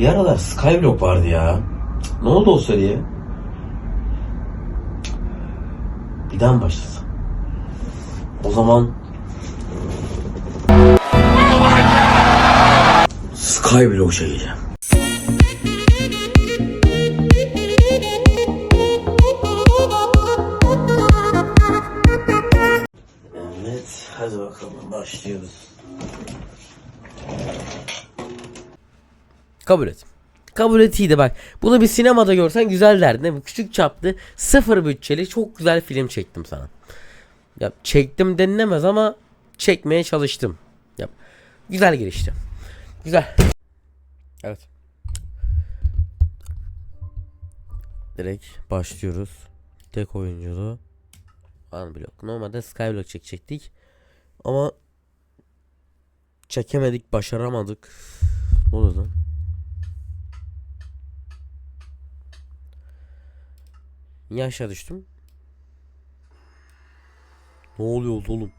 Bir aralar Skyblock vardı ya. Ne oldu o seriye? Bir daha mı başlasam? O zaman... Skyblock çekeceğim. Evet, hadi bakalım başlıyoruz. Kabul et. Kabul et iyiydi bak. Bunu bir sinemada görsen güzel derdin değil mi? Küçük çaplı, sıfır bütçeli çok güzel film çektim sana. Ya çektim denilemez ama çekmeye çalıştım. Ya, güzel girişti. Güzel. Evet. Direkt başlıyoruz. Tek oyunculu. Unblock. Normalde Skyblock çekecektik. Ama çekemedik, başaramadık. Ne oldu lan? Niye aşağı düştüm? Ne oluyor oğlum?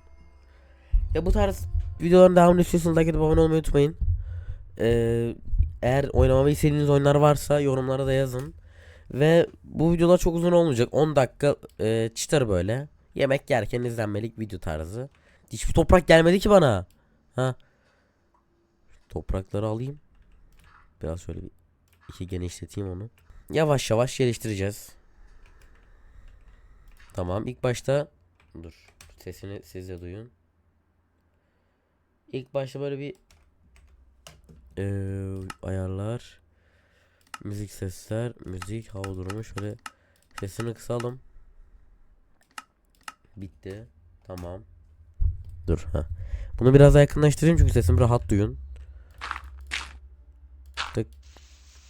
Ya bu tarz videoların devamını istiyorsanız like edip abone olmayı unutmayın. Ee, eğer oynamamı istediğiniz oyunlar varsa yorumlara da yazın. Ve bu videolar çok uzun olmayacak. 10 dakika e, çıtır böyle. Yemek yerken izlenmelik video tarzı. Hiçbir toprak gelmedi ki bana. Ha. Toprakları alayım. Biraz şöyle bir iki genişleteyim onu. Yavaş yavaş geliştireceğiz. Tamam ilk başta dur sesini siz de duyun. İlk başta böyle bir eee, ayarlar müzik sesler müzik hava durumu şöyle sesini kısalım. Bitti. Tamam. Dur ha. Bunu biraz daha yakınlaştırayım çünkü sesimi rahat duyun. Tık.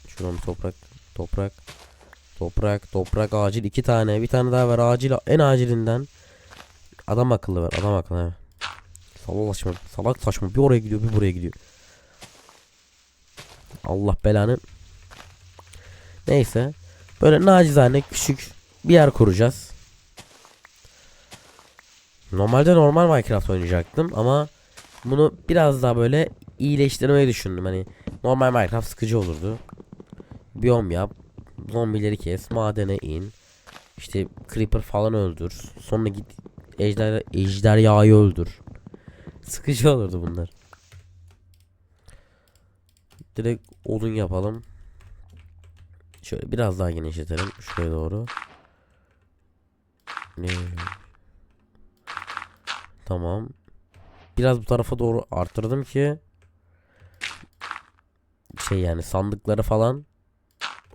Bir toprak. Toprak. Toprak. Toprak acil iki tane. Bir tane daha ver acil. En acilinden. Adam akıllı ver. Adam akıllı. he. Salak saçma. Salak saçma. Bir oraya gidiyor bir buraya gidiyor. Allah belanı. Neyse. Böyle nacizane küçük bir yer kuracağız. Normalde normal Minecraft oynayacaktım ama bunu biraz daha böyle iyileştirmeyi düşündüm. Hani normal Minecraft sıkıcı olurdu. Biyom yap, zombileri kes, madene in. İşte creeper falan öldür. Sonra git ejder ejderhayı öldür. Sıkıcı olurdu bunlar. Direkt odun yapalım. Şöyle biraz daha genişletelim şuraya doğru. Ne? Tamam. Biraz bu tarafa doğru arttırdım ki şey yani sandıkları falan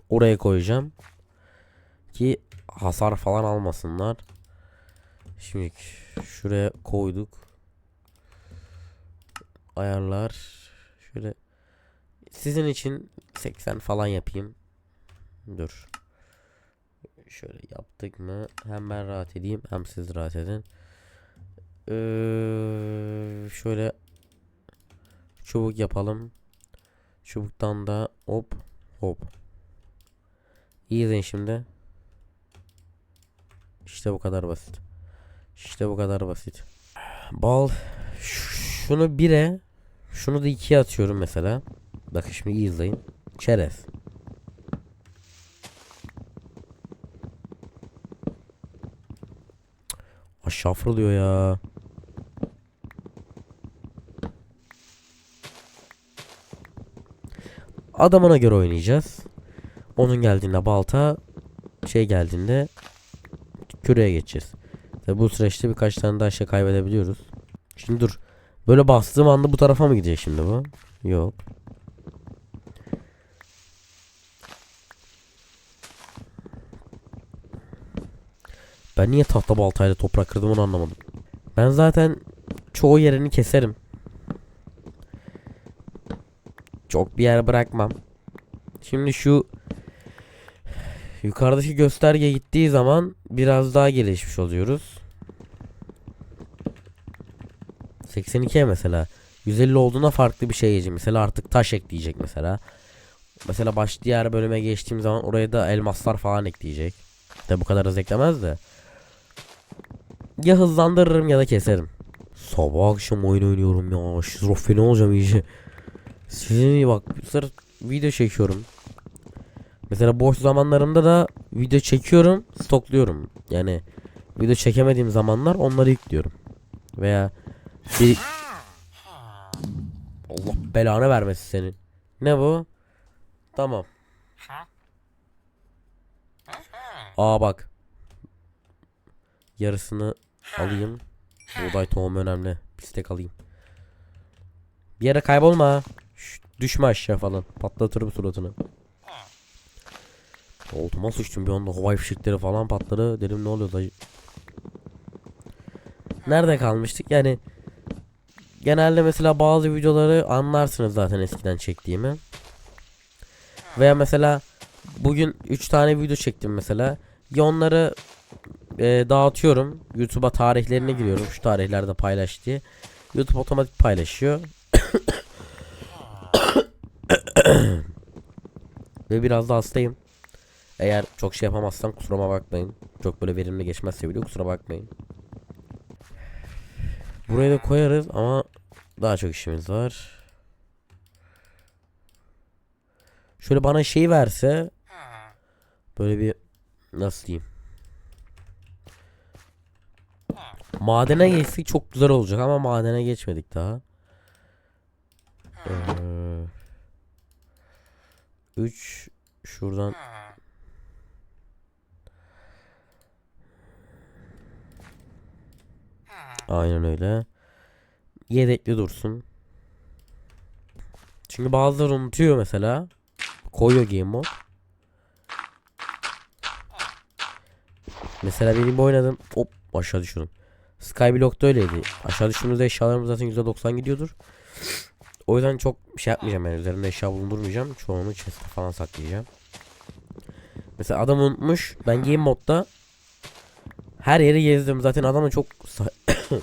oraya koyacağım ki hasar falan almasınlar. Şimdi şuraya koyduk. Ayarlar şöyle sizin için 80 falan yapayım. Dur. Şöyle yaptık mı? Hem ben rahat edeyim hem siz rahat edin. Ee, şöyle çubuk yapalım. Çubuktan da hop hop. İyi şimdi. İşte bu kadar basit. İşte bu kadar basit. Bal şunu bire şunu da ikiye atıyorum mesela. Bakın şimdi iyi izleyin. Çerez. Aşağı fırlıyor ya. Adamına göre oynayacağız. Onun geldiğinde balta, şey geldiğinde küreye geçeceğiz. Tabi bu süreçte birkaç tane daha şey kaybedebiliyoruz. Şimdi dur. Böyle bastığım anda bu tarafa mı gidecek şimdi bu? Yok. Ben niye tahta baltayla toprak kırdım onu anlamadım. Ben zaten çoğu yerini keserim. Çok bir yer bırakmam. Şimdi şu yukarıdaki gösterge gittiği zaman biraz daha gelişmiş oluyoruz. 82'ye mesela 150 olduğunda farklı bir şey yiyecek. Mesela artık taş ekleyecek mesela. Mesela başka diğer bölüme geçtiğim zaman oraya da elmaslar falan ekleyecek. De bu kadar hız eklemez de. Ya hızlandırırım ya da keserim. Sabah akşam oyun oynuyorum ya. Şizofreni olacağım iyice. Sizin bak sırf video çekiyorum. Mesela boş zamanlarımda da video çekiyorum, stokluyorum. Yani video çekemediğim zamanlar onları yüklüyorum. Veya bir Allah belanı vermesin senin. Ne bu? Tamam. Aa bak. Yarısını alayım. Buğday tohumu önemli. Pistek alayım. Bir yere kaybolma. Şşt, düşme aşağı falan. Patlatırım suratını. Altıma sıçtım bir anda havai fişekleri falan patladı. Dedim ne oluyor dayı. Nerede kalmıştık? Yani genelde mesela bazı videoları anlarsınız zaten eskiden çektiğimi. Veya mesela bugün 3 tane video çektim mesela. Ya onları e, dağıtıyorum. YouTube'a tarihlerine giriyorum. Şu tarihlerde paylaş diye. YouTube otomatik paylaşıyor. Ve biraz da hastayım. Eğer çok şey yapamazsam kusuruma bakmayın. Çok böyle verimli geçmezse video kusura bakmayın. Buraya da koyarız ama daha çok işimiz var. Şöyle bana şey verse böyle bir nasıl diyeyim? Madene geçsek çok güzel olacak ama madene geçmedik daha. 3 şuradan Aynen öyle. Yedekli dursun. Çünkü bazıları unutuyor mesela. Koyuyor game mode. Mesela benim bu oynadım. Hop aşağı düşürdüm. Skyblock'ta öyleydi. Aşağı düştüğümüzde eşyalarımız zaten %90 gidiyordur. O yüzden çok şey yapmayacağım yani üzerinde eşya bulundurmayacağım. Çoğunu chest'e falan saklayacağım. Mesela adam unutmuş. Ben game modda her yeri gezdim. Zaten adamı çok sa-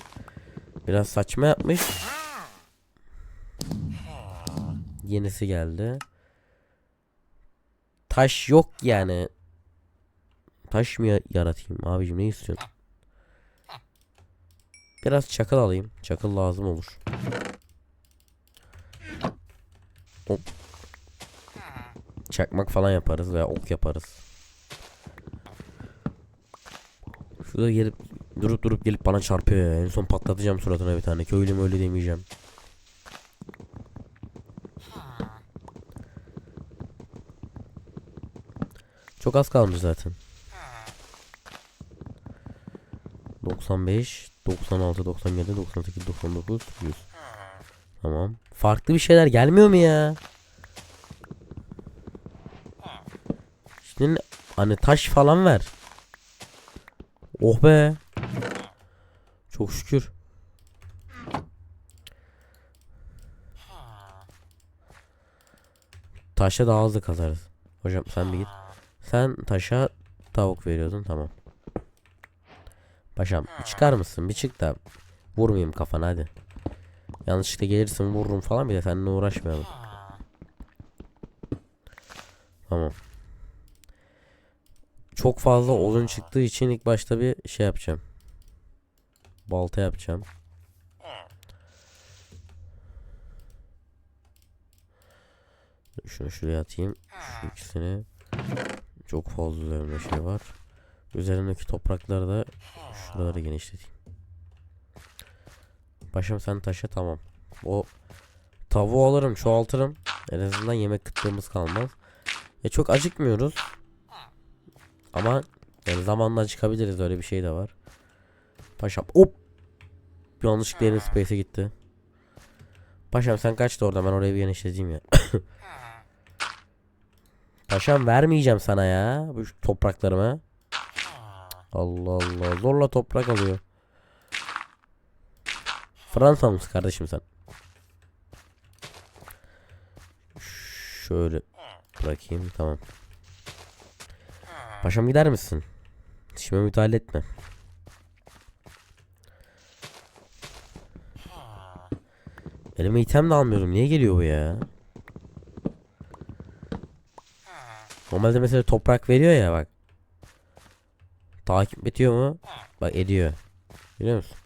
biraz saçma yapmış. Yenisi geldi. Taş yok yani. Taş mı ya- yaratayım abicim ne istiyorsun? Biraz çakıl alayım. Çakıl lazım olur. Hop. Çakmak falan yaparız veya ok yaparız. Şurada gelip durup durup gelip bana çarpıyor ya. En son patlatacağım suratına bir tane. Köylü mü öyle demeyeceğim. Çok az kalmış zaten. 95, 96, 97, 98, 99, 100. Tamam. Farklı bir şeyler gelmiyor mu ya? Şimdi hani taş falan ver. Oh be. Çok şükür. Taşa daha hızlı kazarız. Hocam sen bir git. Sen taşa tavuk veriyordun tamam. Paşam çıkar mısın? Bir çık da vurmayayım kafana hadi. Yanlışlıkla gelirsin vururum falan bir de seninle uğraşmayalım. Tamam. Çok fazla odun çıktığı için ilk başta bir şey yapacağım. Balta yapacağım. Şunu şuraya atayım. Şu ikisini. Çok fazla üzerinde şey var. Üzerindeki toprakları da şuraları genişleteyim. Başım sen taşa tamam. O tavuğu alırım çoğaltırım. En azından yemek kıtlığımız kalmaz. E çok acıkmıyoruz. Ama yani zamanla acıkabiliriz öyle bir şey de var. Paşam hop. Yanlışlıkla yerin space'e gitti. Paşam sen kaçtı orada ben oraya bir genişleteyim ya. Paşam vermeyeceğim sana ya bu topraklarımı. Allah Allah zorla toprak alıyor. Fransa mısın kardeşim sen? Şöyle bırakayım tamam. Paşam gider misin? İşime müdahale etme. Elime item de almıyorum. Niye geliyor bu ya? Normalde mesela toprak veriyor ya bak. Takip ediyor mu? Bak ediyor. Biliyor musun?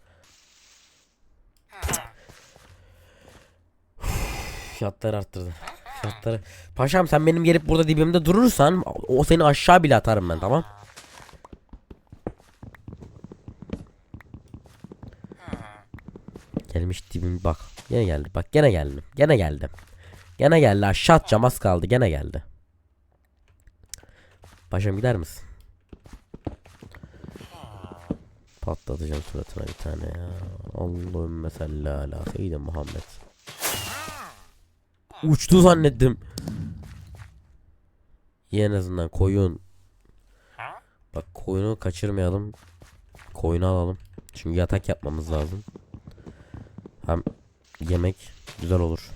fiyatları arttırdı. Fiyatları. Paşam sen benim gelip burada dibimde durursan o seni aşağı bile atarım ben tamam. Gelmiş dibim bak. Gene geldi. Bak gene geldim. Gene geldim. Gene geldi. Aşağı atacağım az kaldı. Gene geldi. Paşam gider misin? Patlatacağım suratına bir tane ya. Allahümme salli ala Muhammed. Uçtu zannettim. İyi en azından koyun. Bak koyunu kaçırmayalım. Koyunu alalım. Çünkü yatak yapmamız lazım. Hem yemek güzel olur.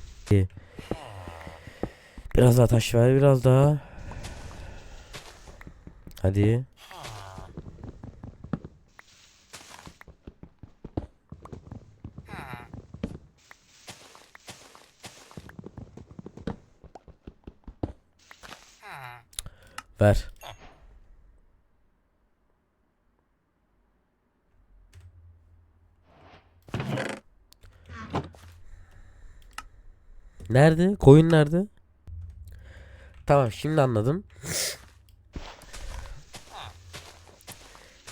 Biraz daha taş ver biraz daha. Hadi. Ver. Nerede? Koyun nerede? Tamam şimdi anladım.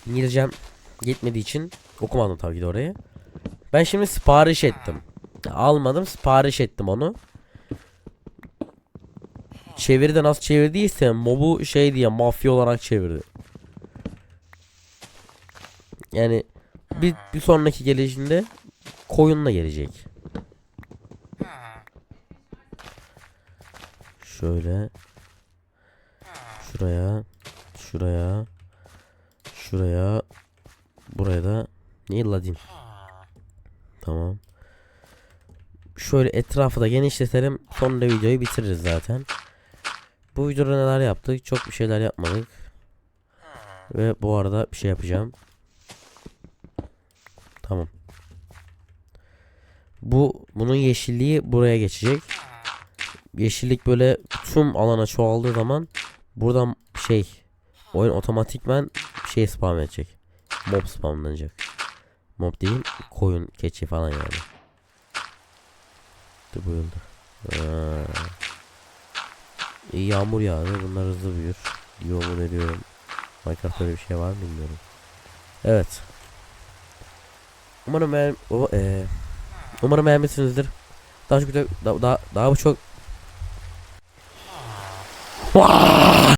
İngilizcem yetmediği için okumadım tabii ki de orayı. Ben şimdi sipariş ettim. Almadım sipariş ettim onu. Çeviride nasıl çevirdiyse mobu şey diye mafya olarak çevirdi. Yani bir, bir sonraki gelişinde koyunla gelecek. Şöyle. Şuraya. Şuraya. Şuraya. Buraya da ne ladin tamam. Şöyle etrafı da genişletelim. Sonra videoyu bitiririz zaten bu videoda neler yaptık çok bir şeyler yapmadık ve bu arada bir şey yapacağım tamam bu bunun yeşilliği buraya geçecek yeşillik böyle tüm alana çoğaldığı zaman buradan şey oyun otomatikmen şey spam edecek. Mob spamlanacak. Mob değil koyun keçi falan yani. Dur bu yılda. Aa. İyi yağmur yağdı. Bunlar hızlı büyür. Diye umut ediyorum. Minecraft öyle bir şey var mı bilmiyorum. Evet. Umarım beğen o, eee, umarım beğenmişsinizdir. Daha çok daha daha, daha çok